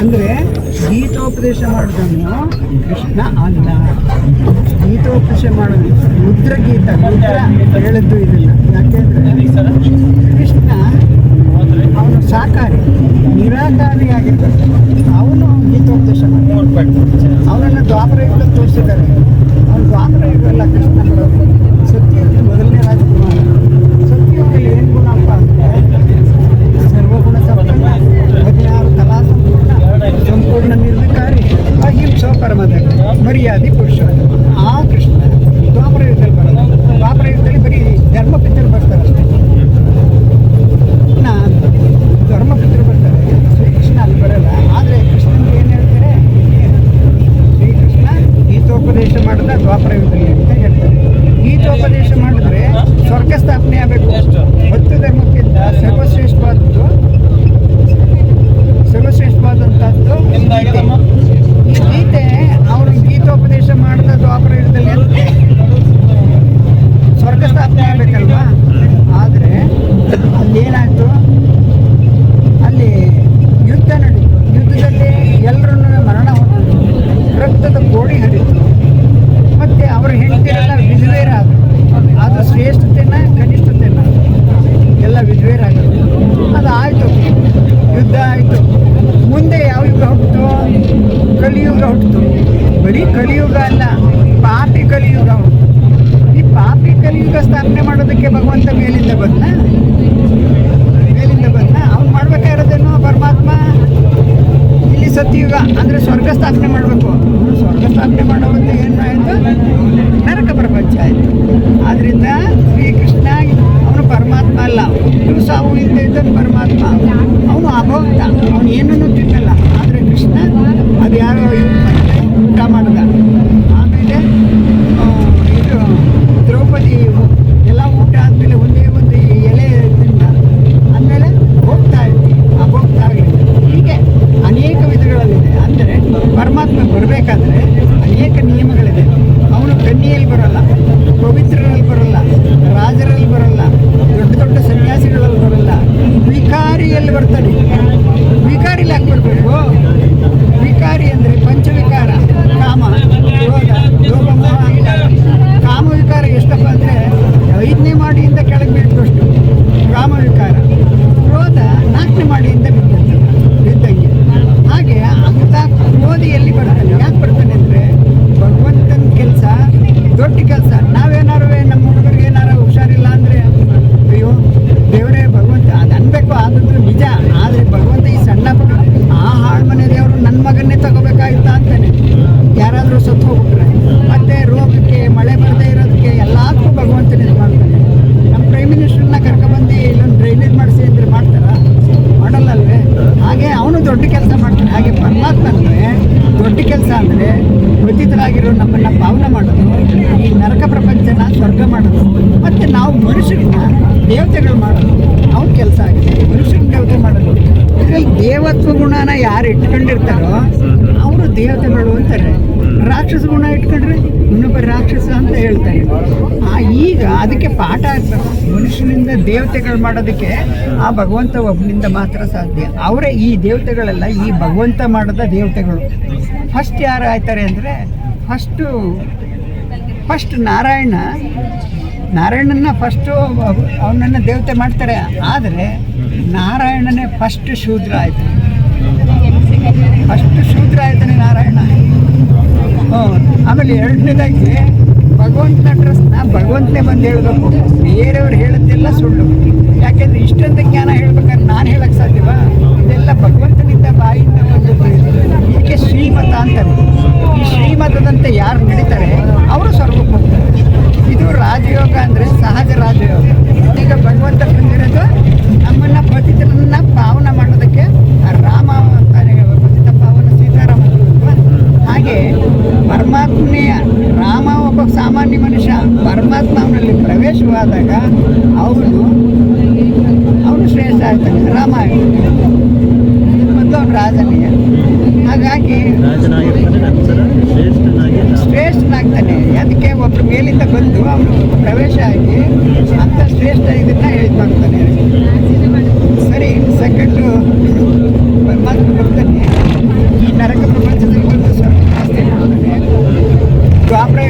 ಅಂದರೆ ಗೀತೋಪದೇಶ ಮಾಡಿದನು ಕೃಷ್ಣ ಅಲ್ಲ ಗೀತೋಪದೇಶ ಮಾಡೋದು ರುದ್ರ ಹೇಳಿದ್ದು ಇದನ್ನು. ಯಾಕೆಂದರೆ ಕೃಷ್ಣ ಅವನು ಸಾಕಾರಿ ನಿರಾಕಾರಿಯಾಗಿರ್ಬೇಕು ಅವನು ಗೀತೋಪದೇಶ ಅವನನ್ನು ದ್ವಾಪರ ಯುಗ ತೋರಿಸಿದ್ದಾರೆ. ಅವನು ದ್ವಾಪರ ಯುಗ ಅಲ್ಲ ಕೃಷ್ಣ ಬರೋದು પરમાનંદ મર્યાદિત પુરુષોત્તમ ಕಲಿಯುಗ ಹುಟ್ಟಿತು ಬರೀ ಕಲಿಯುಗ ಅಲ್ಲ, ಪಾಪಿ ಕಲಿಯುಗ ಈ ಪಾಪಿ ಕಲಿಯುಗ ಸ್ಥಾಪನೆ ಮಾಡೋದಕ್ಕೆ ಭಗವಂತ ಮೇಲಿಂದ ಬಂದ? ಮೇಲಿಂದ ಬಂದ? ಅವ್ನು ಮಾಡ್ಬೇಕಾಗಿರೋದೇನು ಪರಮಾತ್ಮ? ಇಲ್ಲಿ ಸತ್ಯಯುಗ ಅಂದರೆ ಸ್ವರ್ಗ ಸ್ಥಾಪನೆ ಮಾಡಬೇಕು. ಸ್ವರ್ಗ ಸ್ಥಾಪನೆ ಮಾಡೋದು ಏನು ಆಯಿತು? ನರಕ ಪ್ರಪಂಚ ಆಯಿತು. ಆದ್ದರಿಂದ ಶ್ರೀಕೃಷ್ಣ ಅವನು ಪರಮಾತ್ಮ ಅಲ್ಲ. ಇವು ಸಾವು ಇದ್ದನು ಪರಮಾತ್ಮ. ಅವನು ಅಭೋಕ್ತ. ಅವನು ಏನನ್ನು ತಿನ್ನಲ್ಲ. ಆದರೆ ಕೃಷ್ಣ ಅದು ಯಾರೋ ಊಟ ಮಾಡಿದ. ಆಮೇಲೆ ಇದು ದ್ರೌಪದಿ ಎಲ್ಲ ಊಟ ಆದಮೇಲೆ ಒಂದೇ ಒಂದು ಎಲೆ ತಿಂದ. ಆಮೇಲೆ ಹೋಗ್ತಾ ಇರ್ತೀವಿ ಹೋಗ್ತಾ ಆಗಲಿಲ್ಲ ಹೀಗೆ ಅನೇಕ ವಿಧಗಳಲ್ಲಿದೆ ಅಂದರೆ ಪರಮಾತ್ಮ ಬರಬೇಕಾದ್ರೆ ಅನೇಕ ನಿಯಮಗಳಿದೆ ಅವನು ಕನ್ನಿಯಲ್ಲಿ ಬರಲ್ಲ ಪವಿತ್ರರಲ್ಲಿ ಬರಲ್ಲ ರಾಜರಲ್ಲಿ ಬರಲ್ಲ ದೊಡ್ಡ ದೊಡ್ಡ ಸನ್ಯಾಸಿಗಳಲ್ಲಿ ಬರಲ್ಲ ವಿಕಾರಿಯಲ್ಲಿ ಬರ್ತಾನೆ ವಿಕಾರಿಲಿ ಯಾಕೆ ಬರಬೇಕು ವಿಕಾರಿ ಅಂದರೆ ಪಂಚವಿಕಾರ ಕಾಮ ಕ್ರೋಧ ಲೋಭ ಮೋಹ ಅಹಂಕಾರ ಕಾಮ ವಿಕಾರ ಎಷ್ಟಪ್ಪ ಅಂದರೆ ಐದನೇ ಮಾಡಿಯಿಂದ ಕೆಳಗೆ ಬೀಳ್ತಷ್ಟು ಕಾಮ ವಿಕಾರ ಕ್ರೋಧ ನಾಲ್ಕನೇ ಮಾಡಿಯಿಂದ ಬಿದ್ದದ್ದು ಬಿದ್ದಂಗೆ ಹಾಗೆ ಅಂಥ ಕ್ರೋಧಿಯಲ್ಲಿ ಬರ್ತಾನೆ ಯಾಕೆ ಬರ್ತಾನೆ ಅಂದರೆ ಭಗವಂತನ ಕೆಲಸ ದೊಡ್ಡ ಕೆಲಸ ನಾವೇನಾರು ನಮ್ಮ ಹುಡುಗರಿಗೆ ಏನಾರು ಹುಷಾರಿಲ್ಲ ಅಂದರೆ ಅಯ್ಯೋ ದೇವರೇ ಭಗವಂತ ಅದು ಅನ್ಬೇಕು ಆದದ್ದು ನಿಜ ಆದರೆ ಭಗವಂತ ಈ ಸಣ್ಣ ಪುಟ್ಟ ಆ ಹಾಳು ಮನೆ ದೇವರು ನನ್ನ ಮಗನ್ನೇ ತಗೋಬೇಕಾಗಿತ್ತ ಅಂತಾನೆ ಯಾರಾದರೂ ಸತ್ತು ಹೋಗ್ಬಿಟ್ರೆ ಮತ್ತೆ ರೋಗಕ್ಕೆ ಮಳೆ ಬರದೇ ಇರೋದಕ್ಕೆ ಎಲ್ಲದಕ್ಕೂ ಭಗವಂತನೇ ಇದು ಮಾಡ್ತಾನೆ ನಮ್ಮ ಪ್ರೈಮ್ ಮಿನಿಸ್ಟರ್ನ ಕರ್ಕೊಬಂದು ಇಲ್ಲೊಂದು ಡ್ರೈನೇಜ್ ಮಾಡಿಸಿ ಅಂದರೆ ಮಾಡ್ತಾರಾ ಮಾಡಲ್ಲ ಅಲ್ವೇ ಹಾಗೆ ಅವನು ದೊಡ್ಡ ಕೆಲಸ ಮಾಡ್ತಾನೆ ಹಾಗೆ ಪರಮಾತ್ಮ ಅಂದರೆ ದೊಡ್ಡ ಕೆಲಸ ಅಂದರೆ ಪತಿತರಾಗಿರೋ ನಮ್ಮನ್ನು ಪಾವನ ಮಾಡೋದು. ಈ ನರಕ ಪ್ರಪಂಚನ ಸ್ವರ್ಗ ಮಾಡೋದು. ಮತ್ತು ನಾವು ಮನುಷ್ಯರನ್ನ ದೇವತೆಗಳು ಮಾಡೋದು. ಅವ್ನ ಕೆಲಸ ಆಗಿದೆ. ಮನುಷ್ಯರನ್ನ ದೇವತೆ ಮಾಡೋದು. ಇದರಲ್ಲಿ ದೇವತ್ವ ಗುಣನ ಯಾರು ಇಟ್ಕೊಂಡಿರ್ತಾರೋ ಅವರು ದೇವತೆಗಳು ಅಂತಾರೆ. ರಾಕ್ಷಸ ಗುಣ ಇಟ್ಕೊಂಡ್ರೆ ಇನ್ನೊಬ್ಬ ರಾಕ್ಷಸ ಅಂತ ಹೇಳ್ತಾರೆ. ಈಗ ಅದಕ್ಕೆ ಪಾಠ ಆಗ್ಬೇಕು. ಮನುಷ್ಯನಿಂದ ದೇವತೆಗಳು ಮಾಡೋದಕ್ಕೆ ಆ ಭಗವಂತ ಒಬ್ಬನಿಂದ ಮಾತ್ರ ಸಾಧ್ಯ. ಅವರೇ ಈ ದೇವತೆಗಳೆಲ್ಲ, ಈ ಭಗವಂತ ಮಾಡದ ದೇವತೆಗಳು. ಫಸ್ಟ್ ಯಾರು ಆಯ್ತಾರೆ ಅಂದರೆ, ಫಸ್ಟು, ಫಸ್ಟ್ ನಾರಾಯಣ. ನಾರಾಯಣನ ಫಸ್ಟು ಅವನನ್ನು ದೇವತೆ ಮಾಡ್ತಾರೆ. ಆದರೆ ನಾರಾಯಣನೇ ಫಸ್ಟ್ ಶೂದ್ರ ಆಯ್ತು. ಫಸ್ಟ್ ಶೂದ್ರ ಆಯ್ತಾನೆ ನಾರಾಯಣ. ಹ್ಞೂ, ಆಮೇಲೆ ಎರಡನೇದಾಗಿ ಭಗವಂತನ ಅಡ್ರೆಸ್ನ ಭಗವಂತನೇ ಬಂದು ಹೇಳಬೇಕು. ಬೇರೆಯವ್ರು ಹೇಳೋದೆಲ್ಲ ಸುಳ್ಳು. ಯಾಕೆಂದ್ರೆ ಇಷ್ಟೊಂದು ಜ್ಞಾನ ಹೇಳ್ಬೇಕಂದ್ರೆ ನಾನು ಹೇಳಕ್ಕೆ ಸಾಧ್ಯವಾ? ಇದೆಲ್ಲ ಭಗವಂತನಿಂದ ಬಾಯಿಂದ ಬಂದು ಇದು. ಇದಕ್ಕೆ ಶ್ರೀಮತ ಅಂತಾರೆ. ಈ ಶ್ರೀಮತದಂತೆ ಯಾರು ನಡೀತಾರೆ? ಅವರು ಸ್ವರ್ಗಕ್ಕೆ ಹೋಗ್ತಾರೆ. ಇದು ರಾಜಯೋಗ ಅಂದರೆ ಸಹಜ ರಾಜಯೋಗ. ಈಗ ಭಗವಂತ ಬಂದಿರೋದು ನಮ್ಮನ್ನ ಪತಿತರನ್ನ ಪಾವನ ಮಾಡೋದಕ್ಕೆ ಆ ರಾಮ ಅಂತಾನೆ ಪತಿತ ಪಾವನ ಸೀತಾರಾಮ ಅಲ್ವಾ? ಹಾಗೆ ಪರಮಾತ್ಮನೇ ರಾಮ ಒಬ್ಬ ಸಾಮಾನ್ಯ ಮನುಷ್ಯ ಪರಮಾತ್ಮ ಅವನಲ್ಲಿ ಪ್ರವೇಶವಾದಾಗ ಅವನು ಅವನು ಶ್ರೇಷ್ಠ ಆಗ್ತಾನೆ ರಾಮ ಮತ್ತು ಅವನು ರಾಜನೀಯ ಹಾಗಾಗಿ ಶ್ರೇಷ್ಠನಾಗ್ತಾನೆ. ಅದಕ್ಕೆ ಒಬ್ಬರು ಮೇಲಿಂದ ಬಂದು ಅವನು ಪ್ರವೇಶ ಆಗಿ ಅಂತ ಶ್ರೇಷ್ಠ ಇದನ್ನ ಹೇಳಿ ಮಾಡ್ತಾನೆ ಸರಿ ಸೆಕೆಂಡು ಪರಮಾತ್ಮ ಬರ್ತಾನೆ. ಕಲಿಯುಗದ તો આપણે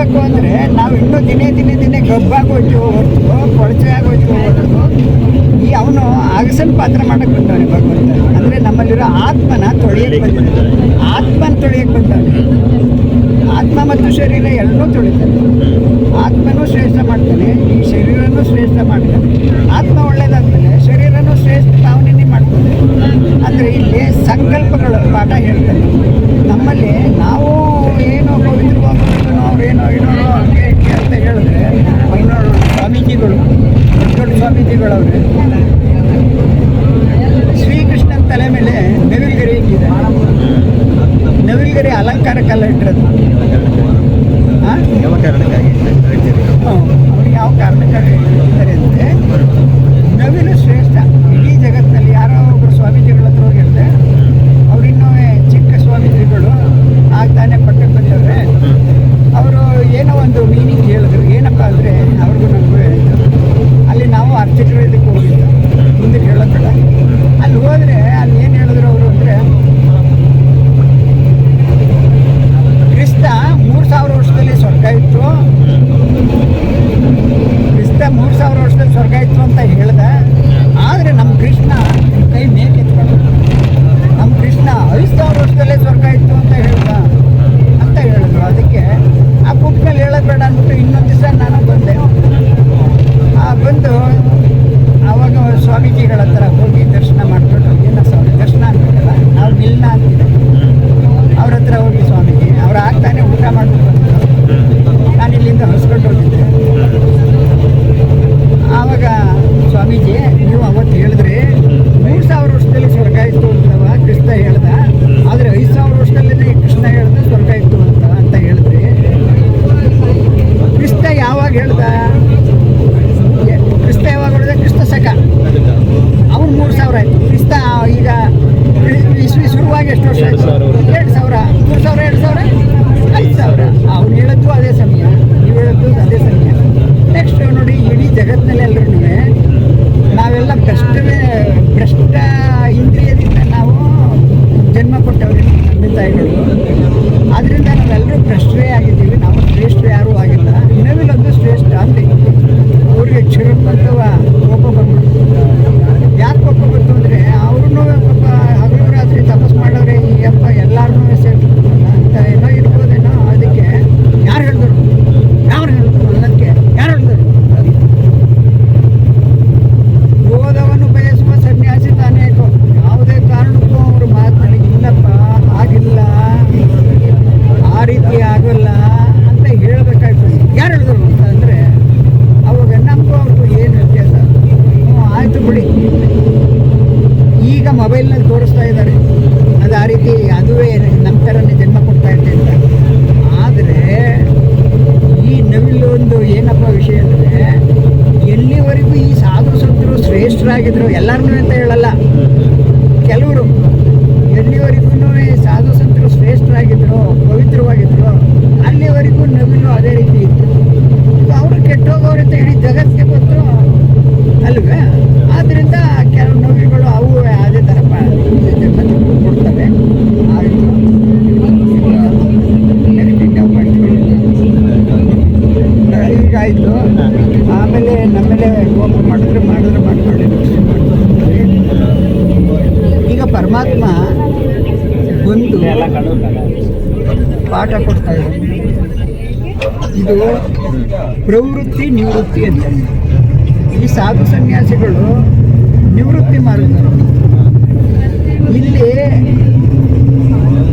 ಆಗಬೇಕು ಅಂದರೆ ನಾವು ಇನ್ನೂ ದಿನೇ ದಿನೇ ದಿನೇ ಗಬ್ಬಾಗೋಯ್ತು ಹೊರತು ಕೊಳಚೆ ಆಗೋಯ್ತು ಹೊರತು ಈ ಅವನು ಅಗಸನ್ ಪಾತ್ರ ಮಾಡಕ್ಕೆ ಬಂದವನು ಭಗವಂತ. ಅಂದ್ರೆ ನಮ್ಮಲ್ಲಿರೋ ಆತ್ಮನ ತೊಳೆಯಕ್ಕೆ ಬಂದಿದ್ದಾನೆ ಆತ್ಮನ ತೊಳೆಯಕ್ಕೆ ಬಂದವನು ಆತ್ಮ ಮತ್ತು ಶರೀರ ಎರಡನ್ನೂ ತೊಳಿತಾನೆ. ಆತ್ಮನೂ ಶ್ರೇಷ್ಠ ಮಾಡ್ತಾನೆ ಈ ಶರೀರನೂ ಶ್ರೇಷ್ಠ ಮಾಡ್ತಾನೆ. ಆತ್ಮ ಒಳ್ಳೇದಾದ್ಮೇಲೆ ಶರೀರನೂ ಶ್ರೇಷ್ಠ ಭಾವನೆ ಮಾಡ್ತಾನೆ. ಅಂದರೆ ಇಲ್ಲಿ ಸಂಕಲ್ಪಗಳು ಪಾಠ ಹೇಳ್ತಾನೆ. ನಮ್ಮಲ್ಲಿ ನಾವು ಅವ್ರೇನೋ ಏನೋ ಹಂಗೆ ಹಿಂಗೆ ಅಂತ ಹೇಳಿದ್ರೆ ಐನೂರು ಸ್ವಾಮೀಜಿಗಳು ದೊಡ್ಡ ದೊಡ್ಡ ಸ್ವಾಮೀಜಿಗಳವ್ರೆ, ಶ್ರೀಕೃಷ್ಣನ ತಲೆ ಮೇಲೆ ನವಿಲ್ಗರಿ ಇಟ್ಟಿದೆ. ನವಿಲ್ಗರಿ ಅಲಂಕಾರಕ್ಕೆಲ್ಲ ಇಟ್ಟಿರೋದು. ಯಾವ ಕಾರಣಕ್ಕಾಗಿ ಅವ್ರಿಗೆ ಅವ್ರು ಯಾವ ಕಾರಣಕ್ಕಾಗಿ ಹೇಳ್ತಾರೆ ಅಂದರೆ, ನವಿಲು ಶ್ರೇಷ್ಠ. ಇಡೀ ಜಗತ್ತಿನಲ್ಲಿ ಯಾರೋ ಒಬ್ಬರು ಸ್ವಾಮೀಜಿಗಳ ಹತ್ರ ಹೋಗಿರ್ತಾರೆ ಅವ್ರಿನ್ನೂ ಚಿಕ್ಕ ಸ್ವಾಮೀಜಿಗಳು ಆಗ ತಾನೇ ಪಟ್ಟಕ್ಕೆ ಬಂದವ್ರೆ ಅವರು ಏನೋ ಒಂದು ಮೀನಿಂಗ್ ಹೇಳಿದ್ರು. ಏನಪ್ಪ ಅಂದರೆ ಅವ್ರಿಗೂ ನಮಗೂ ಹೇಳಿದ್ರು ಅಲ್ಲಿ ನಾವು ಅರ್ಚಕರು ಇದಕ್ಕೆ ಹೋಗಿದ್ದು ಮುಂದಕ್ಕೆ ಅಲ್ಲಿ ಹೋದರೆ ಅಲ್ಲಿ ಏನು ಹೇಳಿದ್ರು ಅವರು ಅಂದರೆ, ಕ್ರಿಸ್ತ ಮೂರು ಸಾವಿರ ವರ್ಷದಲ್ಲಿ ಸ್ವರ್ಗ ಇತ್ತು. ಕ್ರಿಸ್ತ ಮೂರು ಸಾವಿರ ವರ್ಷದಲ್ಲಿ ಸ್ವರ್ಗ ಇತ್ತು ಅಂತ ಹೇಳ್ದ. ಆದರೆ ನಮ್ಮ ಕೃಷ್ಣ ಕೈ ಮೇಕೆತ್ಕೊಂಡು ನಮ್ಮ ಕೃಷ್ಣ ಐದು ಸಾವಿರ ವರ್ಷದಲ್ಲೇ ಸ್ವರ್ಗ ಇತ್ತು ಅಂತ ಹೇಳ್ದ. ಹೀಗಾಯಿತು ಆಮೇಲೆ ನಮ್ಮೇಲೆ ಕೋಪ ಮಾಡಿದ್ರೆ ಮಾಡಿದ್ರೆ ಮಾಡ್ಕೊಳ್ಳಿ. ಈಗ ಪರಮಾತ್ಮ ಬಂದು ಪಾಠ ಕೊಡ್ತಾ ಇದೆ. ಇದು ಪ್ರವೃತ್ತಿ ನಿವೃತ್ತಿ ಅಂತ ಈ ಸಾಧು ಸನ್ಯಾಸಿಗಳು ನಿವೃತ್ತಿ ಮಾಡಿದರು ಇಲ್ಲಿ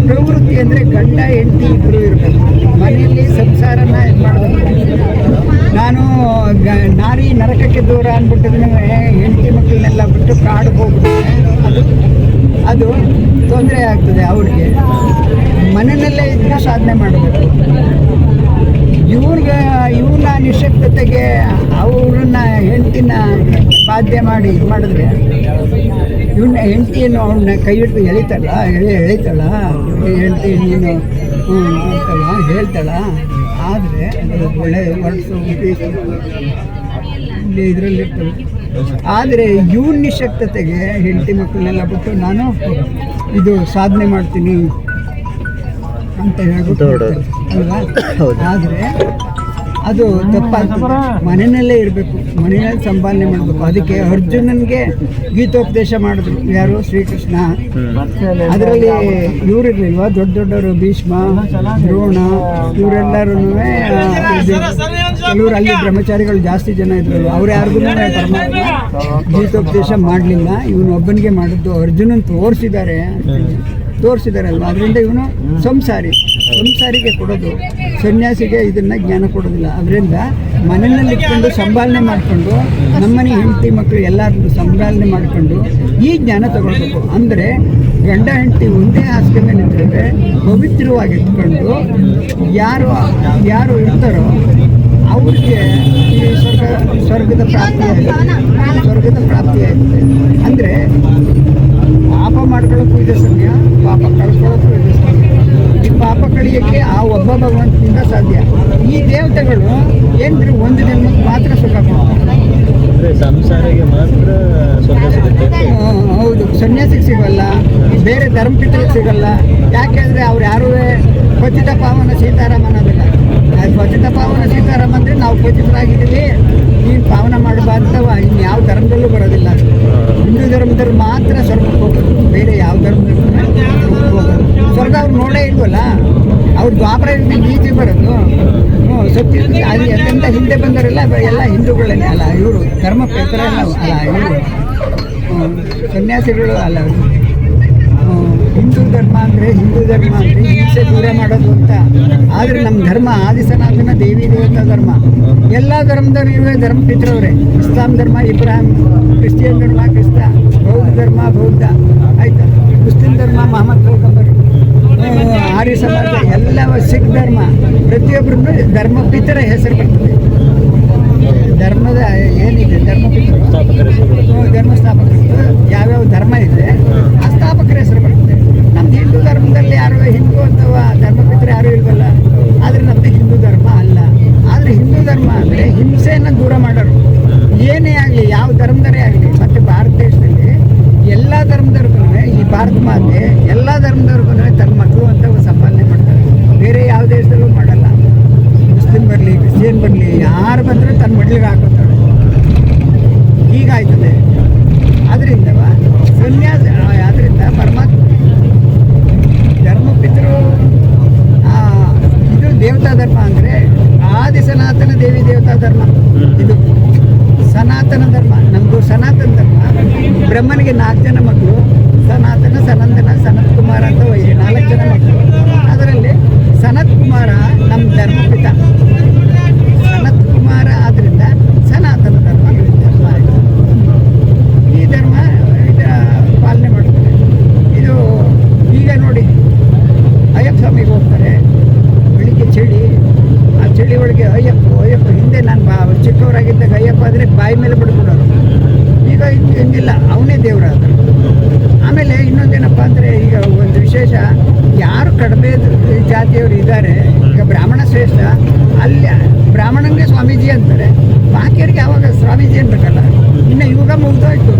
ಪ್ರವೃತ್ತಿ ಅಂದರೆ ಗಂಡ, ಹೆಂಡತಿ ಇಬ್ಬರು ಇರಬೇಕು. ಮನೆಯಲ್ಲಿ ಸಂಸಾರನ ಮಾಡಬೇಕು. ನಾನು ನಾರಿ ನರಕಕ್ಕೆ ದೂರ ಅಂದ್ಬಿಟ್ಟಿದ್ರೆ ಹೆಂಡತಿ ಮಕ್ಕಳನ್ನೆಲ್ಲ ಬಿಟ್ಟು ಕಾಡಿಗೆ ಹೋಗ್ಬಿಟ್ಟು ಅದು ಅದು ತೊಂದರೆ ಆಗ್ತದೆ ಅವ್ರಿಗೆ ಮನೆಯಲ್ಲೇ ಇದ್ದರೆ ಸಾಧನೆ ಮಾಡಬೇಕು. ಇವ್ರಿಗೆ ಇವ್ರನ್ನ ನಿಶಕ್ತತೆಗೆ ಅವ್ರನ್ನ, ಹೆಂಡತಿನ ಬಾಧ್ಯ ಮಾಡಿ ಇದು ಮಾಡಿದ್ರೆ ಇವನ್ನ ಹೆಂಡತಿಯನ್ನು ಅವ್ರನ್ನ ಕೈ ಹಿಡಿದು ಎಳಿತಾಳ, ಎಳೆ, ಎಳಿತಾಳ ಹೆಂಡತಿ ನೀನು ಹ್ಞೂ ಹೇಳ್ತಾಳ ಆದರೆ ಒಳ್ಳೆ ವರ್ಡ್ಸು ಇಲ್ಲಿ ಇದರಲ್ಲಿ ಆದರೆ ಇವನ್ ನಿಶಕ್ತತೆಗೆ ಹೆಂಡತಿ ಮಕ್ಕಳನ್ನೆಲ್ಲ ಬಿಟ್ಟು ನಾನು ಇದು ಸಾಧನೆ ಮಾಡ್ತೀನಿ ಅಂತ ಹೇಳ್ಬಿಟ್ಟು. ಅಲ್ವಾ ಹೌದು. ಆದರೆ ಅದು ತಪ್ಪಾಗ್ತದೆ. ಮನೆಯಲ್ಲೇ ಇರಬೇಕು. ಮನೆಯಲ್ಲಿ ಸಂಪಾದನೆ ಮಾಡಬೇಕು. ಅದಕ್ಕೆ ಅರ್ಜುನನ್ಗೆ ಗೀತೋಪದೇಶ ಮಾಡಿದ್ರು. ಯಾರು? ಶ್ರೀಕೃಷ್ಣ. ಅದರಲ್ಲಿ ಇವರಿರ್ಲಿಲ್ವಾ ದೊಡ್ಡ ದೊಡ್ಡವರು ಭೀಷ್ಮ ದ್ರೋಣ ಇವರೆಲ್ಲರೂ ಕೆಲವರು ಅಲ್ಲಿ ಬ್ರಹ್ಮಚಾರಿಗಳು ಜಾಸ್ತಿ ಜನ ಇದ್ರು ಅವ್ರು ಯಾರಿಗೂ ಪರಮಾತ್ಮ ಗೀತೋಪದೇಶ ಮಾಡಲಿಲ್ಲ. ಇವನು ಒಬ್ಬನಿಗೆ ಮಾಡಿದ್ದು ಅರ್ಜುನನ್ ತೋರಿಸಿದ್ದಾರೆ. ತೋರಿಸಿದಾರಲ್ವ? ಅದರಿಂದ ಇವನು ಸಂಸಾರಿ. ಸಂಸಾರಿಗೆ ಕೊಡೋದು. ಸನ್ಯಾಸಿಗೆ ಇದನ್ನು ಜ್ಞಾನ ಕೊಡೋದಿಲ್ಲ. ಅದರಿಂದ ಮನೆಯಲ್ಲಿ ಇಟ್ಕೊಂಡು ಸಂಭಾಲನೆ ಮಾಡಿಕೊಂಡು ನಮ್ಮನೆ ಹೆಂಡತಿ ಮಕ್ಕಳು ಎಲ್ಲರನ್ನು ಸಂಭಾಲನೆ ಮಾಡಿಕೊಂಡು ಈ ಜ್ಞಾನ ತಗೊಳ್ಬೇಕು. ಅಂದರೆ ಗಂಡ ಹೆಂಡತಿ ಒಂದೇ ಹಾಸಿಗೆ ಮೇಲೆ ಇದ್ದರೆ ಪವಿತ್ರವಾಗಿ ಇಟ್ಕೊಂಡು ಯಾರು ಯಾರು ಇರ್ತಾರೋ ಅವ್ರಿಗೆ ಈ ಸ್ವರ್ಗ ಸ್ವರ್ಗದ ಪ್ರಾಪ್ತಿ ಸ್ವರ್ಗದ ಪ್ರಾಪ್ತಿ ಆಗುತ್ತೆ. ಅಂದರೆ ಮಾಡ್ಕೊಳ್ಳೋಕ್ಕೂ ಇದೆ ಸತ್ಯ ಪಾಪ ಕಳ್ಕೊಳ್ಳೋಕ್ಕೂ ಇದೆ ಸತ್ಯ ಈ ಪಾಪ ಕಳಿಯೋಕ್ಕೆ ಆ ಒಬ್ಬ ಭಗವಂತನಿಂದ ಸಾಧ್ಯ. ಈ ದೇವತೆಗಳು ಏನ್ರಿ ಒಂದು ಜನ್ಮಕ್ಕೆ ಮಾತ್ರ ಸುಖ ಸಂಸಾರಿಗೆ ಮಾತ್ರ ಹೌದು. ಸನ್ಯಾಸಿಗೆ ಸಿಗಲ್ಲ ಬೇರೆ ಧರ್ಮಪಿತ್ರಿಗೆ ಸಿಗಲ್ಲ. ಯಾಕೆಂದ್ರೆ ಅವ್ರು ಯಾರೂ ಪತಿತ ಪಾವನ ಸೀತಾರಾಮ ಪತಿತ ಪಾವನ ಸೀತಾರಾಮ್ ಅಂದರೆ ನಾವು ಪವಿತ್ರರಾಗಿದ್ದೀವಿ. ನೀನು ಪಾವನ ಮಾಡಬಾರ್ದವ ಇನ್ನು ಯಾವ ಧರ್ಮದಲ್ಲೂ ಬರೋದಿಲ್ಲ. ಹಿಂದೂ ಧರ್ಮದಲ್ಲಿ ಮಾತ್ರ ಹೋಗೋದು ಬೇರೆ ಯಾವ ಧರ್ಮದಲ್ಲೂ ಸ್ವರ್ಗ ಅವ್ರು ನೋಡೇ ಇಲ್ವಲ್ಲ? ಅವ್ರು ದ್ವಾಪರ ಈಚೆ ಬರೋದು. ಸತ್ಯ ಅದು ಎಂತ ಹಿಂದೆ ಬಂದವರೆಲ್ಲ ಎಲ್ಲ ಹಿಂದೂಗಳನ್ನೇ ಅಲ್ಲ, ಇವರು ಧರ್ಮ ಪ್ರಕಾರ ಅಲ್ಲ, ಇವರು ಸನ್ಯಾಸಿಗಳು ಅಲ್ಲ ಹಿಂದೂ ಧರ್ಮ ಅಂದರೆ ಹಿಂದೂ ಧರ್ಮ ಅಂದರೆ ಹಿಂಸೆ ದೂರ ಮಾಡೋದು ಅಂತ. ಆದರೆ ನಮ್ಮ ಧರ್ಮ ಆದಿ ಸನಾತನ ದೇವಿ ದೇವತಾ ಧರ್ಮ. ಎಲ್ಲ ಧರ್ಮದವ್ರು ಇರುವೆ ಧರ್ಮ ಪಿತ್ರವ್ರೆ ಇಸ್ಲಾಂ ಧರ್ಮ ಇಬ್ರಾಹಿಂ ಕ್ರಿಶ್ಚಿಯನ್ ಧರ್ಮ ಕ್ರಿಸ್ತ ಬೌದ್ಧ ಧರ್ಮ ಬೌದ್ಧ. ಆಯ್ತಾ? ಮುಸ್ಲಿಂ ಧರ್ಮ ಮಹಮ್ಮದ್ ಪೈಗಂಬರ್ ಆ, ಆರ್ಯ ಸಮಾಜ ಎಲ್ಲ ಸಿಖ್ ಧರ್ಮ. ಪ್ರತಿಯೊಬ್ಬರು ಧರ್ಮ ಪಿತರ ಹೆಸರು ಬರ್ತದೆ. ಧರ್ಮದ ಏನಿದೆ ಧರ್ಮ. ಧರ್ಮ ಸ್ಥಾಪಕರು ಯಾವ್ಯಾವ ಧರ್ಮ ಇದೆ ಆ ಸ್ಥಾಪಕರ ಹೆಸರು ಬರುತ್ತೆ ನಮ್ದು ಹಿಂದೂ ಧರ್ಮದಲ್ಲಿ ಯಾರು ಹಿಂದೂ ಅಥವಾ ಧರ್ಮಪಿತ್ರ ಯಾರು ಇಲ್ವಲ್ಲ ಆದರೆ ನಮ್ದು ಹಿಂದೂ ಧರ್ಮ ಅಲ್ಲ. ಆದರೆ ಹಿಂದೂ ಧರ್ಮ ಅಂದರೆ ಹಿಂಸೆಯನ್ನು ದೂರ ಮಾಡೋರು. ಏನೇ ಆಗಲಿ ಯಾವ ಧರ್ಮದರೇ ಆಗಲಿ ಮತ್ತು ಭಾರತ ದೇಶದಲ್ಲಿ ಎಲ್ಲ ಧರ್ಮದವ್ರಿಗೂ ಈ ಭಾರತ ಮಾತೆ ಎಲ್ಲ ಧರ್ಮದವ್ರಿಗೂ ತನ್ನ ಮಕ್ಕಳು ಅಂತ ಸಂಪಾದನೆ ಮಾಡ್ತಾರೆ. ಬೇರೆ ಯಾವ ದೇಶದಲ್ಲೂ ಮಾಡಲ್ಲ. ಮುಸ್ಲಿಂ ಬರಲಿ, ಕ್ರಿಶ್ಚಿಯನ್ ಬರಲಿ, ಯಾರು ಬಂದರೂ ತನ್ನ ಮಡ್ಲಿಗೆ ಹಾಕೋತಾಳೆ ಹೀಗಾಯ್ತದೆ. ಅದರಿಂದ ಸನ್ಯಾಸ ಅದರಿಂದ ಪರಮಾತ್ಮ ಧರ್ಮಪಿತರು ಇದು ದೇವತಾ ಧರ್ಮ ಅಂದರೆ ಆದಿ ಸನಾತನ ದೇವಿ ದೇವತಾ ಧರ್ಮ ಇದು ಸನಾತನ ಧರ್ಮ. ನಮ್ಮದು ಸನಾತನ ಧರ್ಮ. ಬ್ರಹ್ಮನಿಗೆ ನಾಲ್ಕು ಜನ ಮಕ್ಕಳು, ಸನಾತನ, ಸನಂದನ ಸನತ್ ಕುಮಾರ್ ಅಂತ ನಾಲ್ಕು ಜನ ಮಕ್ಕಳು. ಸನತ್ ಕುಮಾರ ನಮ್ಮ ಧರ್ಮಪಿತ. ಸನತ್ ಕುಮಾರ ಆದ್ದರಿಂದ ಸನಾತನ ಧರ್ಮ ಧರ್ಮ ಈ ಧರ್ಮ, ಇದ, ಪಾಲನೆ ಮಾಡ್ತಾರೆ. ಇದು ಈಗ ನೋಡಿ ಅಯ್ಯಪ್ಪ ಸ್ವಾಮಿಗೆ ಹೋಗ್ತಾರೆ. ಬೆಳಿಗ್ಗೆ ಚಳಿ, ಆ ಚಳಿ ಒಳಗೆ ಅಯ್ಯಪ್ಪ ಅಯ್ಯಪ್ಪ ಹಿಂದೆ ನಾನು ಬಾ, ಚಿಕ್ಕವರಾಗಿದ್ದಾಗ ಅಯ್ಯಪ್ಪ ಆದರೆ ಬಾಯಿ ಮೇಲೆ ಬಿಡ್ಬಿಡೋರು ಈಗ ಹಿಂಗ್- ಹಿಂಗಿಲ್ಲ, ಅವನೇ ದೇವರಾದ ಆಮೇಲೆ ಇನ್ನೊಂದೇನಪ್ಪ ಅಂದರೆ ಈಗ ಒಂದು ವಿಶೇಷ, ಯಾರು ಕಡಿಮೆ ಜಾತಿಯವರು ಇದ್ದಾರೆ, ಈಗ ಬ್ರಾಹ್ಮಣ ಶ್ರೇಷ್ಠ, ಅಲ್ಲಿ ಬ್ರಾಹ್ಮಣಂಗೆ ಸ್ವಾಮೀಜಿ ಅಂತಾರೆ, ಬಾಕಿಯವರಿಗೆ ಯಾವಾಗ ಸ್ವಾಮೀಜಿ ಅನ್ಬೇಕಲ್ಲ ಇನ್ನು ಯುಗ ಮುಗ್ದೋಯ್ತು.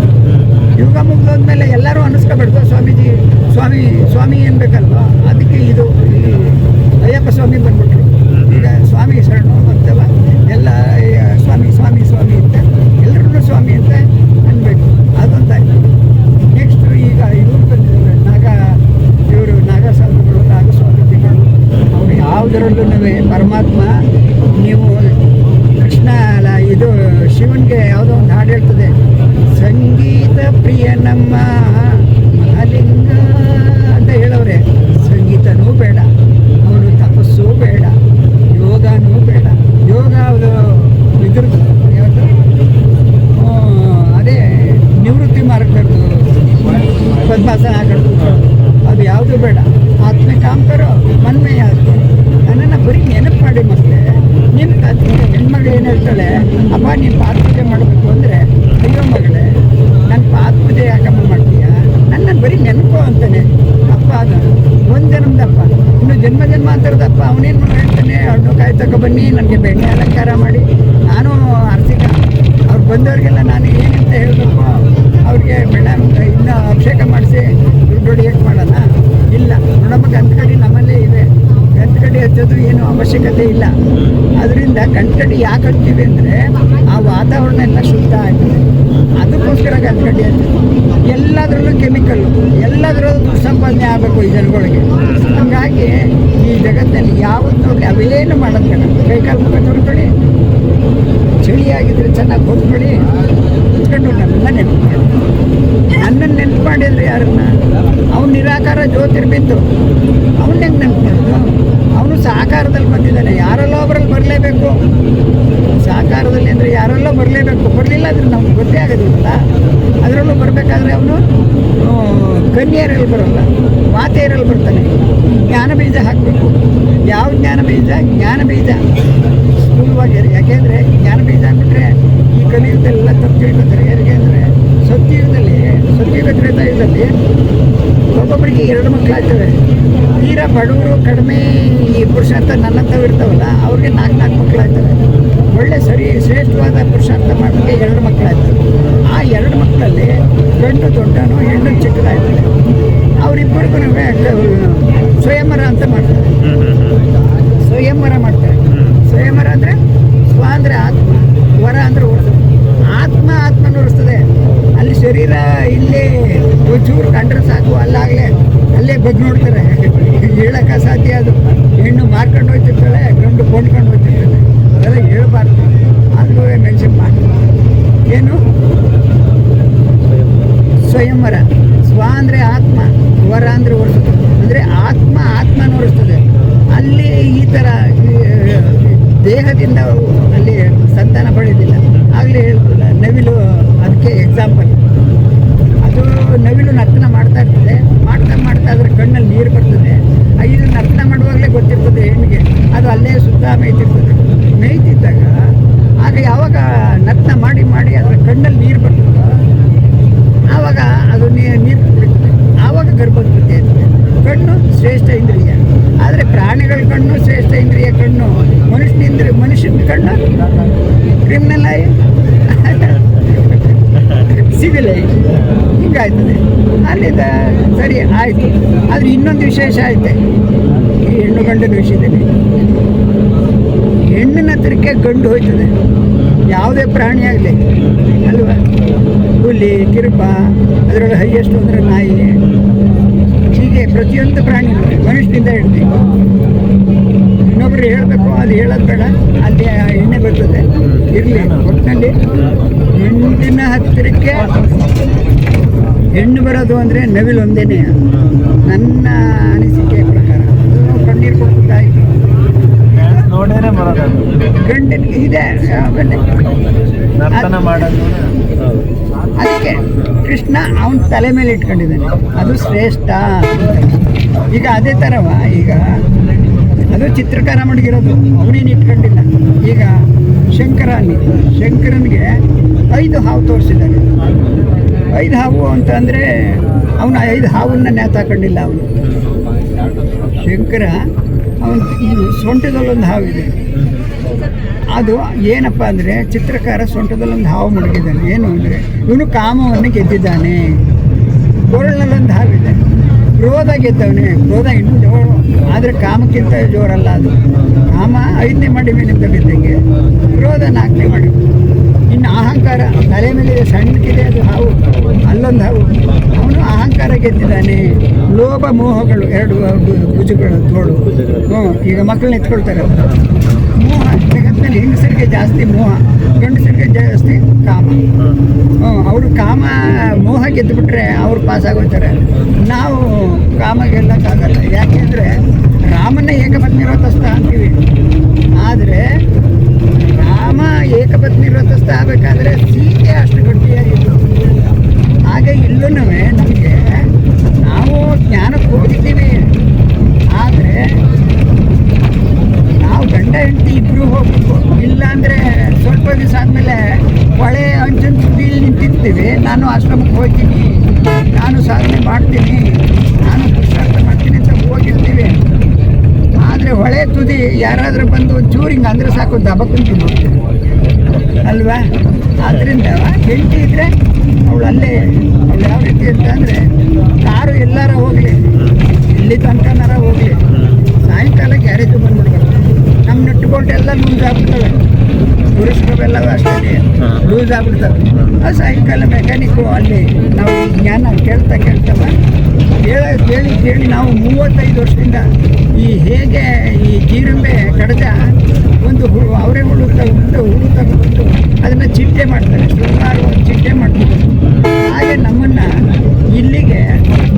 ಯುಗ ಮುಗ್ದೋದ್ಮೇಲೆ ಎಲ್ಲರೂ ಅನ್ನಿಸ್ಕೊಬಿಡ್ತು ಸ್ವಾಮೀಜಿ, ಸ್ವಾಮಿ ಸ್ವಾಮಿ ಅನ್ಬೇಕಲ್ವಾ ಅದಕ್ಕೆ ಇದು ಅಯ್ಯಪ್ಪ ಸ್ವಾಮಿ ಬಂದ್ಬಿಟ್ರು. ಈಗ ಸ್ವಾಮಿ ಶರಣು ಅಂತವ ಎಲ್ಲ, ಸ್ವಾಮಿ ಸ್ವಾಮಿ ಸ್ವಾಮಿ ಅಂತ ಎಲ್ಲರೂ ಸ್ವಾಮಿ ಅಂತ ಅನ್ಬೇಕು ಅದೊಂದಾಯ್ತು ನೆಕ್ಸ್ಟ್ ಈಗ ಇವರು ಬಂದಿದ್ದಾರೆ ನಾಗ ಇವರು ನಾಗಸಾಧುಗಳು ನಾಗಸ್ವಾಮೀಜಿಗಳು ಅವ್ರು ಯಾವುದರಲ್ಲೂ ಪರಮಾತ್ಮ ನೀವು ಕೃಷ್ಣ ಅಲ್ಲ ಇದು ಶಿವನಿಗೆ ಯಾವುದೋ ಒಂದು ಹಾಡು ಹೇಳ್ತದೆ ಸಂಗೀತ ಪ್ರಿಯ ನಮ್ಮ ಮಹಾಲಿಂಗ ಅಂತ ಹೇಳವ್ರೆ ಸಂಗೀತನೂ ಬೇಡ ಅವನು ತಪಸ್ಸು ಬೇಡ ಯೋಗನೂ ಬೇಡ ಯೋಗ ಅದು ಇದ್ರದ್ದು ಯಾವುದು ಆ, ಅದೇ ನಿವೃತ್ತಿ ಮಾರ್ಗದ್ದು ಪದ್ಮಾಸನ ಹಾಕೋದು ಅದು ಯಾವುದು ಬೇಡ ಆತ್ಮ ಕಾಮ್ಕರೋ ಮನ್ಮೆಯ ಆತ್ಮ ನನ್ನನ್ನು ಬರೀ ನೆನಪು ಮಾಡಿ ಮಕ್ಕಳೇ ನಿಮ್ಮ ತಂದೆ ಹೆಣ್ಮಗಳು ಏನು ಹೇಳ್ತಾಳೆ ಅಪ್ಪ ನೀನು ಪಾತ್ ಪೂಜೆ ಮಾಡಬೇಕು ಅಂದರೆ ಅಯ್ಯೋ ಮಗಳೇ ನನ್ನ ಪಾತ್ ಪೂಜೆ ಯಾಕಮ್ಮ ಮಾಡ್ತೀಯ ನನ್ನನ್ನು ಬರೀ ನೆನಪು ಅಂತಾನೆ ಅಪ್ಪ ಅದು ಒಂದು ಜನ್ಮದಪ್ಪ ಇನ್ನು ಮಾತಾಡ್ದಪ್ಪ? ಅವನೇನು ಮಾಡ್ತಾನೆ ಹಣ್ಣು ಕಾಯಿ ತಗೊಬನ್ನಿ ನನಗೆ ಬೆಣ್ಣೆ ಅಲಂಕಾರ ಮಾಡಿ. ನಾನು ಅರ್ಸಿಕ ಅವ್ರು ಬಂದವರಿಗೆಲ್ಲ ನಾನು ಏನಂತ ಹೇಳಬೇಕು ಅವ್ರಿಗೆ ಮೇಡಮ್ ಏನು ಅವಶ್ಯಕತೆ ಇಲ್ಲ. ಅದರಿಂದ ಕಣ್ಕಡ್ಡಿ ಯಾಕೆ ಹಚ್ತೀವಿ ಅಂದರೆ ಆ ವಾತಾವರಣ ಎಲ್ಲ ಶುದ್ಧ ಆಗ್ತದೆ ಅದಕ್ಕೋಸ್ಕರ ಕಣ್ಕಡ್ಡಿ ಹಾಕ್ತೀವಿ. ಎಲ್ಲದರಲ್ಲೂ ಕೆಮಿಕಲ್ಲು ಎಲ್ಲದರಲ್ಲೂ ದುಸ್ಸಂಪಾದನೆ ಸಂಪಾದನೆ ಆಗಬೇಕು ಈ ಜನಗಳಿಗೆ. ಹಾಗಾಗಿ ಈ ಜಗತ್ತಲ್ಲಿ ಯಾವತ್ತೂ ಅವೇನು ಮಾಡೋದು ಕೈಕಾಲು ಮುಖ ಚಳಿ ಚಳಿಯಾಗಿದ್ರೆ ಚೆನ್ನಾಗಿ ಕೂತ್ಕೊಳ್ಳಿ. ಕುತ್ಕೊಂಡು ನಮ್ಮೆಲ್ಲ ನೆನಪು ನನ್ನನ್ನು ನೆನ್ಪು ಮಾಡಿದ್ರು ಯಾರನ್ನ? ಅವ್ನು ನಿರಾಕಾರ ಜ್ಯೋತಿರ್ಬಿತ್ತು ಅವನ್ನ ಹೆಂಗೆ ನೆನಪು ಮಾಡೋದು? ಅವನು ಸಾಕಾರದಲ್ಲಿ ಬಂದಿದ್ದಾನೆ. ಯಾರೆಲ್ಲೋ ಒಬ್ಬರಲ್ಲಿ ಬರಲೇಬೇಕು. ಸಾಕಾರದಲ್ಲಿ ಅಂದರೆ ಯಾರೆಲ್ಲೋ ಬರಲೇಬೇಕು. ಬರಲಿಲ್ಲ ಅಂದ್ರೆ ನಮ್ಗೆ ಗೊತ್ತೇ ಆಗೋದಿಲ್ಲ. ಅದರಲ್ಲೂ ಬರಬೇಕಾದ್ರೆ ಅವನು ಕನ್ಯರಲ್ಲಿ ಬರೋಲ್ಲ. ಮಾತೆಯರಲ್ಲಿ ಬರ್ತಾನೆ. ಜ್ಞಾನ ಬೀಜ ಹಾಕಬೇಕು. ಯಾವ ಜ್ಞಾನ ಬೀಜ? ಜ್ಞಾನ ಬೀಜ. ಸ್ಕೂಲ್ವಾಗಿ ಯಾಕೆಂದರೆ ಜ್ಞಾನ ಬೀಜ ಹಾಕ್ಬಿಟ್ರೆ ಈ ಕಲಿಯುಗದಲ್ಲೆಲ್ಲ ತಪ್ಪು ತಿಳ್ಕೊತಾರೆ ಯಾರಿಗೆ ಅಂದರೆ ಸತ್ಯುಗದಲ್ಲಿ ಸತ್ಯದ ತ್ರೇತಾಯುಗದಲ್ಲಿ ಒಬ್ಬೊಬ್ಬರಿಗೆ ಎರಡು ಮಕ್ಕಳಾಗ್ತವೆ ತೀರಾ ಬಡವರು ಕಡಿಮೆ ಈ ಪುರುಷಾರ್ಥ ನನ್ನಂಥವು ಇರ್ತಾವಲ್ಲ ಅವ್ರಿಗೆ ನಾಲ್ಕು ನಾಲ್ಕು ಮಕ್ಕಳಾಗ್ತವೆ ಒಳ್ಳೆ ಸರಿ ಶ್ರೇಷ್ಠವಾದ ಪುರುಷಾರ್ಥ ಮಾಡೋಕ್ಕೆ ಎರಡು ಮಕ್ಕಳಾಗ್ತವೆ ಆ ಎರಡು ಮಕ್ಕಳಲ್ಲಿ ಗಂಡು ದೊಡ್ಡನು ಹೆಣ್ಣು ಚಿಕ್ಕದಾಗ್ತದೆ ಅವರಿಬ್ಬರಿಗೂ ಸ್ವಯಂವರ ಅಂತ ಮಾಡ್ತಾರೆ. ಸ್ವಯಂವರ ಮಾಡ್ತಾರೆ. ಸ್ವಯಂವರ ಅಂದರೆ ಸ್ವ ಅಂದರೆ ಆತ್ಮ ವರ ಅಂದರೆ ಉಳಿಸೋದು ಆತ್ಮ ಆತ್ಮ ನೋಡಿಸ್ತದೆ. ಅಲ್ಲಿ ಶರೀರ ಇಲ್ಲೇ ಒಂಚೂರು ಕಂಡ್ರೆ ಸಾಕು, ಅಲ್ಲಾಗಲೇ ಅಲ್ಲೇ ಬಗ್ ನೋಡ್ತಾರೆ. ಹೇಳಕ್ಕೆ ಅಸಾಧ್ಯ ಅದು. ಹೆಣ್ಣು ಮಾರ್ಕೊಂಡು ಹೋಗ್ತಿರ್ತಾಳೆ, ಗಂಡು ಕೊಂಡ್ಕೊಂಡು ಹೋಗ್ತಿರ್ತಾಳೆ. ಅದೆಲ್ಲ ಹೇಳ್ಬಾರ್ದು. ಆದರೂ ಮೆನ್ಷನ್ ಮಾಡಿ ಏನು? ಸ್ವಯಂವರ. ಸ್ವ ಅಂದರೆ ಆತ್ಮ, ವರ ಅಂದರೆ ಓಡಿಸ್ತದೆ ಅಂದರೆ ಆತ್ಮ ಆತ್ಮ ನೋಡಿಸ್ತದೆ. ಅಲ್ಲಿ ಈ ಥರ ದೇಹದಿಂದ ಅಲ್ಲಿ ಸಂತಾನ ಪಡೆಯೋದಿಲ್ಲ ಆಗಲಿ ಹೇಳ್ತಿಲ್ಲ, ನವಿಲು, ಅದಕ್ಕೆ ಎಕ್ಸಾಂಪಲ್ ಅದು ನವಿಲು ನರ್ತನ ಮಾಡ್ತಾ ಇರ್ತದೆ. ಮಾಡ್ತಾ ಮಾಡ್ತಾ ಅದ್ರ ಕಣ್ಣಲ್ಲಿ ನೀರು ಬರ್ತದೆ. ಇದು ನರ್ತನ ಮಾಡುವಾಗಲೇ ಗೊತ್ತಿರ್ತದೆ ಹೆಣ್ಣಿಗೆ. ಅದು ಅಲ್ಲೇ ಸುತ್ತ ಮೇಯ್ತಿರ್ತದೆ. ಮೇಯ್ತಿದ್ದಾಗ, ಆಗ ಯಾವಾಗ ನರ್ತನ ಮಾಡಿ ಮಾಡಿ ಅದರ ಕಣ್ಣಲ್ಲಿ ನೀರು ಬರ್ತದೋ, ಆವಾಗ ಅದು ನೀರು ಕುಡಿತದೆ ಆವಾಗ ಗರ್ಭೋತ್ಪತ್ತಿ ಶ್ರೇಷ್ಠ ಇಂದ್ರಿಯ. ಆದರೆ ಪ್ರಾಣಿಗಳ ಕಣ್ಣು ಶ್ರೇಷ್ಠ ಇಂದ್ರಿಯ ಕಣ್ಣು. ಮನುಷ್ಯನ ಇಂದ್ರಿಯ ಮನುಷ್ಯನ ಕಣ್ಣು ಕ್ರಿಮಿನಲ್ ಆಗಿ ಸಿವಿಲ್ ಹಿಂಗಾಯ್ತದೆ. ಅಲ್ಲಿಂದ ಸರಿ, ಆಯಿತು. ಆದರೆ ಇನ್ನೊಂದು ವಿಶೇಷ ಐತೆ. ಈ ಹೆಣ್ಣು ಗಂಡಿನ ವಿಷಯದಲ್ಲಿ ಹೆಣ್ಣಿನ ಹತ್ರಕ್ಕೆ ಗಂಡು ಹೋಯ್ತದೆ. ಯಾವುದೇ ಪ್ರಾಣಿ ಆಗಲಿ. ಅಲ್ವಾ? ಹುಲಿ ಕಿರುಪ ಅದರೊಳಗೆ ಹೈಯೆಸ್ಟ್ ಅಂದರೆ ನಾಯಿ. ಪ್ರತಿಯೊಂದು ಪ್ರಾಣಿ ಮನುಷ್ಯನಿಂದ ಹೇಳ್ತೀವಿ ಇನ್ನೊಬ್ರು ಹೇಳಬೇಕು ಅದು ಹೇಳೋದು ಬೇಡ ಅಲ್ಲಿ ಎಣ್ಣೆ ಬರ್ತದೆ. ಇರಲಿ ಒಟ್ಟಿನಲ್ಲಿ ಹೆಣ್ಣಿನ ಹತ್ತಿರಕ್ಕೆ ಹೆಣ್ಣು ಬರೋದು ಅಂದರೆ ನವಿಲು ಒಂದೇನೆ. ನನ್ನ ಅನಿಸಿಕೆ ಪ್ರಕಾರ ಕಣ್ಣೀರು ಕೊಡ್ತಾ ಇತ್ತು ಗಂಡನಿಗೆ ಇದೆ ಆಮೇಲೆ ಮಾಡೋದು. ಅದಕ್ಕೆ ಕೃಷ್ಣ ಅವನ ತಲೆ ಮೇಲೆ ಇಟ್ಕೊಂಡಿದ್ದಾನೆ. ಅದು ಶ್ರೇಷ್ಠ ಈಗ ಅದೇ ಥರವ ಈಗ ಅದು ಚಿತ್ರಕಾರ ಮಡಗಿರೋದು, ಅವನೇನು ಇಟ್ಕೊಂಡಿಲ್ಲ. ಈಗ ಶಂಕರ ಶಂಕರನಿಗೆ ಐದು ಹಾವು ತೋರಿಸಿದ್ದಾನೆ ಐದು ಹಾವು ಅಂತ ಅಂದರೆ ಅವನು ಐದು ಹಾವನ್ನ ನೇತಾಕೊಂಡಿಲ್ಲ ಅವನು. ಶಂಕರ, ಅವನು ಸೊಂಟದಲ್ಲೊಂದು ಹಾವಿದೆ. ಅದು ಏನಪ್ಪ ಅಂದರೆ ಚಿತ್ರಕಾರ ಸೊಂಟದಲ್ಲೊಂದು ಹಾವು ಮಡಗಿದ್ದಾನೆ. ಏನು ಅಂದರೆ ಇವನು ಕಾಮವನ್ನು ಗೆದ್ದಿದ್ದಾನೆ. ಕೊರಳಲ್ಲೊಂದು ಹಾವಿದೆ. ಕ್ರೋಧ ಗೆದ್ದವನೇ. ಕ್ರೋಧ ಇನ್ನೂ ಜೋರು. ಆದರೆ ಕಾಮಕ್ಕಿಂತ ಜೋರಲ್ಲ ಅದು. ಕಾಮ ಐದನೇ ಮಾಡಿ ಮೇಲಿಂದ ಬಿದ್ದಂಗೆ. ಕ್ರೋಧ ನಾಲ್ಕನೇ ಮಾಡಿ ಇನ್ನು ಅಹಂಕಾರ ತಲೆ ಮೇಲೆ ಸಣ್ಣಕ್ಕಿದೆ ಅದು ಹಾವು. ಅಲ್ಲೊಂದು ಹಾವು. ಅವನು ಅಹಂಕಾರ ಗೆದ್ದಿದ್ದಾನೆ. ಲೋಭ ಮೋಹಗಳು ಎರಡು ಭುಜಗಳು ತೋಳು. ಹ್ಞೂ ಈಗ ಮಕ್ಕಳನ್ನ ಎತ್ಕೊಳ್ತಾರೆ. ಮೋಹ ಜಗತ್ತಿನಲ್ಲಿ ಹೆಂಗಸರಿಗೆ ಜಾಸ್ತಿ ಮೋಹ ಗಂಡಸರಿಗೆ ಜಾಸ್ತಿ ಕಾಮ. ಅವರು ಕಾಮ, ಮೋಹ ಗೆದ್ದುಬಿಟ್ರೆ ಅವ್ರು ಪಾಸ್ ಆಗೋಗ್ತಾರೆ ನಾವು ಕಾಮ ಗೆಲ್ಲಕ್ಕಾಗಲ್ಲ ಯಾಕೆಂದರೆ ರಾಮನ ಏಕಪತ್ನಿ ವ್ರತಸ್ಥ ಅಂತೀವಿ. ಆದರೆ ರಾಮ ಏಕಪತ್ನಿ ವ್ರತಸ್ಥ ಆಗಬೇಕಾದ್ರೆ ಸೀತೆ ಅಷ್ಟು ಗಟ್ಟಿಯಾಗಿತ್ತು. ಆಗ ಇಲ್ಲೂ ನಮಗೆ ನಾವು ಜ್ಞಾನಕ್ಕೆ ಹೋಗಿದ್ದೀವಿ. ಆದರೆ ನಾವು ಗಂಡ ಹೆಂಡತಿ ಇಬ್ಬರು ಹೋಗ್ಬೇಕು ಇಲ್ಲಾಂದರೆ ಸ್ವಲ್ಪ ದಿವಸ ಆದಮೇಲೆ ಹೊಳೆ ಅಂಚಿನ ನಿಂತಿರ್ತೀವಿ ನಾನು ಆಶ್ರಮಕ್ಕೆ ಹೋಗ್ತೀನಿ. ನಾನು ಸಾಧನೆ ಮಾಡ್ತೀನಿ. ನಾನು ಪುರುಷಾರ್ಥ ಮಾಡ್ತೀನಿ ಅಂತ ಹೋಗಿರ್ತೀವಿ ಆದರೆ ಹೊಳೆ ತುದಿ ಯಾರಾದರೂ ಬಂದು ಚೂರು ಹಿಂಗೆ ಅಂದರೆ ಸಾಕು ದಬಕ್ಕಂತ ನೋಡ್ತೀವಿ ಅಲ್ವಾ? ಆದ್ದರಿಂದ ಹೆಂಡತಿ ಇದ್ದರೆ ಅವಳು ಅಲ್ಲೇ, ಅವಳು ಯಾವ ರೀತಿ ಅಂತ ಅಂದರೆ ಕಾರು ಎಲ್ಲಾರ ಹೋಗಲಿ, ಇಲ್ಲಿ ತನಕನಾರ ಹೋಗಲಿ. ಸಾಯಂಕಾಲ ಗ್ಯಾರೇಜ್ ಬಂದ್ಬಿಡ್ಬೇಕು. ನಮ್ಮ ನಟ್ಟು ಎಲ್ಲ ಲೂಸ್ ಆಗ್ಬಿಡ್ತವೆ. ಪುರುಷರವೆಲ್ಲ ಅಷ್ಟೇ. ಲೂಸ್ ಆಗ್ಬಿಡ್ತವೆ. ಆ ಸಾಯಂಕಾಲ ಮೆಕ್ಯಾನಿಕ್ಕು ಅಲ್ಲಿ ನಾವು ಜ್ಞಾನ ಕೇಳ್ತಾ ಕೇಳ್ತವ ಕೇಳ, ಕೇಳಿ ಕೇಳಿ ನಾವು ಮೂವತ್ತೈದು ವರ್ಷದಿಂದ ಈ ಹೇಗೆ ಈ ಜೀರಂಬೆ ಕಡದ ಒಂದು ಹು, ಅವರೇ ಹುಳು ತಗೊಂಡು ಹುಳು ತಗೊಂಡು ಅದನ್ನು ಚಿಟ್ಟೆ ಮಾಡ್ತಾರೆ. ಸುಮಾರು ಚಿಟ್ಟೆ ಮಾಡ್ತಾರೆ. ಹಾಗೆ ನಮ್ಮನ್ನು ಇಲ್ಲಿಗೆ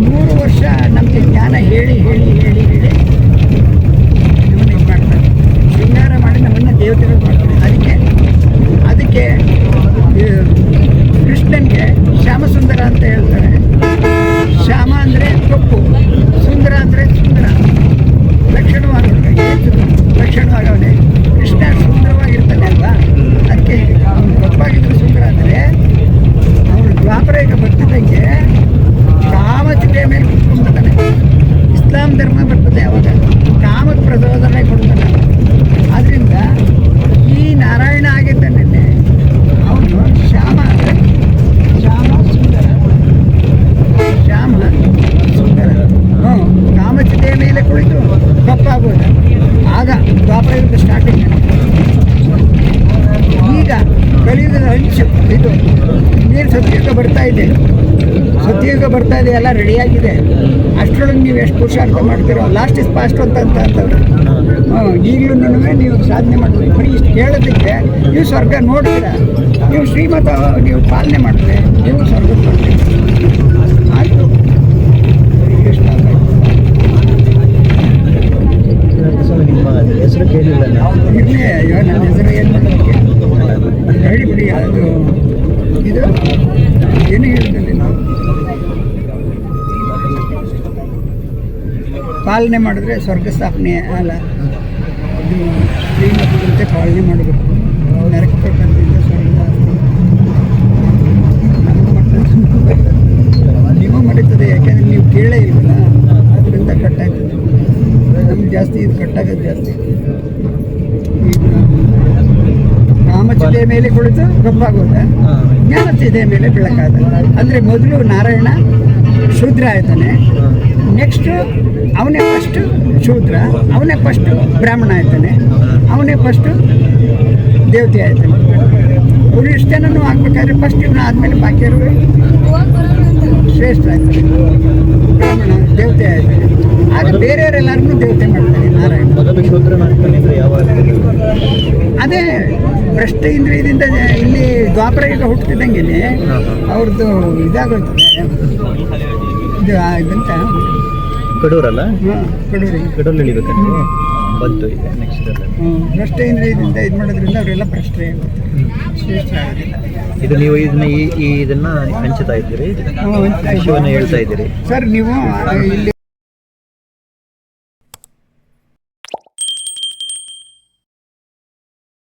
ಮೂರು ವರ್ಷ ನಮಗೆ ಜ್ಞಾನ ಹೇಳಿ ಹೇಳಿ ಹೇಳಿ ಹೇಳಿ ನಮ್ಮನ್ನು ಇದು ಮಾಡ್ತಾರೆ ಶೃಂಗಾರ ಮಾಡಿ ನಮ್ಮನ್ನು ದೇವತೆಗಳು ಮಾಡ್ತಾರೆ ಅದಕ್ಕೆ ಅದಕ್ಕೆ ಈ ಕೃಷ್ಣನ್ಗೆ ಶ್ಯಾಮಸುಂದರ ಅಂತ ಹೇಳ್ತಾರೆ ಶ್ಯಾಮ ಅಂದರೆ ಕಪ್ಪು ಸುಂದರ ಅಂದರೆ ಸುಂದರ. ಲಕ್ಷಣವಾಗವನೆ ಲಕ್ಷಣವಾಗವನೆ ಕೃಷ್ಣ ಸುಂದರವಾಗಿರ್ತಾನೆ ಅಲ್ವಾ? ಅದಕ್ಕೆ ಅವನು ಕಪ್ಪಾಗಿದ್ರು ಸುಂದರ ಅಂದರೆ ಅವನು ದ್ವಾಪರೇಗ ಬರ್ತಿದ್ದಂಗೆ ಕಾಮಚಿತೆಯ ಮೇಲೆ ಕುತ್ಕೊಂಡ್ಬಿಡ್ತಾನೆ. ಇಸ್ಲಾಂ ಧರ್ಮ ಬರ್ತದೆ ಅವಾಗ. ಕಾಮದ ಪ್ರಚೋದನೆ ಕೊಡ್ತಾನೆ ಆದ್ರಿಂದ ಈ ನಾರಾಯಣ ಆಗಿದ್ದಾನೆ ಅವನು ಶ್ಯಾಮ ಅಂದರೆ ಶ್ಯಾಮ ಸುಂದರ ಶ್ಯಾಮ ಸುಂದರ ಹ್ಞೂ ಕಾಮಚಿತೆಯ ಮೇಲೆ ಕುಳಿತು ಕಪ್ಪಾಗೋದು ಆಗ ದ್ವಾಪರಯುಗ ಸ್ಟಾರ್ಟಿಂಗ್ ಈಗ ಕಲಿಯುಗದ ಅಂಚು ಇದು ನೀರು ಸತ್ಯುಗ ಬರ್ತಾ ಇದೆ ಸತ್ಯುಗ ಬರ್ತಾ ಇದೆ ಎಲ್ಲ ರೆಡಿಯಾಗಿದೆ ಎಷ್ಟು ಪುರುಷಾರ್ಥ ಮಾಡ್ತೀರೋ? ಲಾಸ್ಟ್ ಇಸ್ ಪಾಸ್ಟ್ ಅಂತ ಅಂತ ಅಂತವ್ರೆ. ಈಗಲೂ ನೀವು ಸಾಧನೆ ಮಾಡ್ತೀವಿ ಬರೀ ಇಷ್ಟು ಕೇಳೋದಕ್ಕೆ ನೀವು ಸ್ವರ್ಗ ನೋಡ್ತೀರಾ? ನೀವು ಶ್ರೀಮತ ನೀವು ಪಾಲನೆ ಮಾಡ್ತೀರಿ ನೀವು ಸ್ವರ್ಗ ಬರ್ತೀರಿ? ಆಯಿತು. ಹೆಸರು ಕೇಳಿಲ್ಲ ಇರಲಿ ಅದು ಇದು? ಏನು ಹೇಳಿದಲ್ಲಿ ನಾವು? ಪಾಲನೆ ಮಾಡಿದ್ರೆ ಸ್ವರ್ಗ ಸ್ಥಾಪನೆ ಅಲ್ಲ. ಇದು ಶ್ರೀಮತದಂತೆ ಪಾಲನೆ ಮಾಡಬೇಕು. ನರಕ ಪ್ರಪಂಚದಿಂದ ಸ್ವರ್ಗ ನೀವು ಮರೀತದೆ ಯಾಕೆಂದರೆ ನೀವು ಕೇಳೇ ಇಲ್ವಲ್ಲ? ಅದರಿಂದ ಕಟ್ಟಾಗ್ತದೆ ನಮ್ಗೆ ಜಾಸ್ತಿ ಇದು ಕಟ್ಟಾಗೋದು ಜಾಸ್ತಿ. ಈಗ ಕಾಮಚಿತೆಯ ಮೇಲೆ ಕುಳಿತು ಕಪ್ಪಾಗೋದ ಜ್ಞಾನಚಿತೆಯ ಮೇಲೆ ಬೆಳಕಾದ ಅಂದರೆ ಮೊದಲು ನಾರಾಯಣ ಶೂದ್ರ ಆಯ್ತಾನೆ. ನೆಕ್ಸ್ಟು ಅವನೇ ಫಸ್ಟು ಶೂದ್ರ ಅವನೇ ಫಸ್ಟು ಬ್ರಾಹ್ಮಣ ಆಯ್ತಾನೆ. ಅವನೇ ಫಸ್ಟು ದೇವತೆ ಆಯ್ತಾನೆ. ಅವ್ರು ಇಷ್ಟು ಜನನೂ ಆಗ್ಬೇಕಾದ್ರೆ ಫಸ್ಟ್ ಇವನು ಆದಮೇಲೆ ಇರುವ ಶ್ರೇಷ್ಠ ಆಯ್ತಾನೆ. ಬ್ರಾಹ್ಮಣ ದೇವತೆ ಆಯ್ತಾನೆ. ಆಗ ಬೇರೆಯವರೆಲ್ಲರನ್ನೂ ದೇವತೆ ಮಾಡ್ತಾನೆ ನಾರಾಯಣ? ಅದೇ ಭ್ರಷ್ಟ ಇಂದ್ರಿಯದಿಂದ ಇಲ್ಲಿ ದ್ವಾಪರ ಈಗ ಹುಟ್ಟಿದಂಗೆ ಅವ್ರದ್ದು ಇದಾಗುತ್ತೆ ಇದು ಆಗಂತ ಇದಂತ. ಕಡೂರಲ್ಲ? ಕಡೂರು ಕಡೂರಿ. ಕಡೂರಲ್ಲಿ ಇಳಿಬೇಕಂದ್ರೆ ಬಂತು ಈಗ ನೆಕ್ಸ್ಟ್ ಹ್ಮ್. ಭ್ರಷ್ಟ ಇಂದ್ರಿಯದಿಂದ ಇದು ಮಾಡೋದ್ರಿಂದ ಅವರೆಲ್ಲ ಭ್ರಷ್ಟರೇ ಶ್ರೇಷ್ಠ ಆಗೋದಿಲ್ಲ ಇದು ನೀವು ಇದನ್ನ ಈ ಈ ಇದನ್ನ ಹಂಚುತ್ತಾ ಇದ್ದೀರಿ. ಶಿವನ ಹೇಳ್ತಾ ಇದ್ದೀರಿ. ಸರ್ ನೀವು ಇಲ್ಲಿ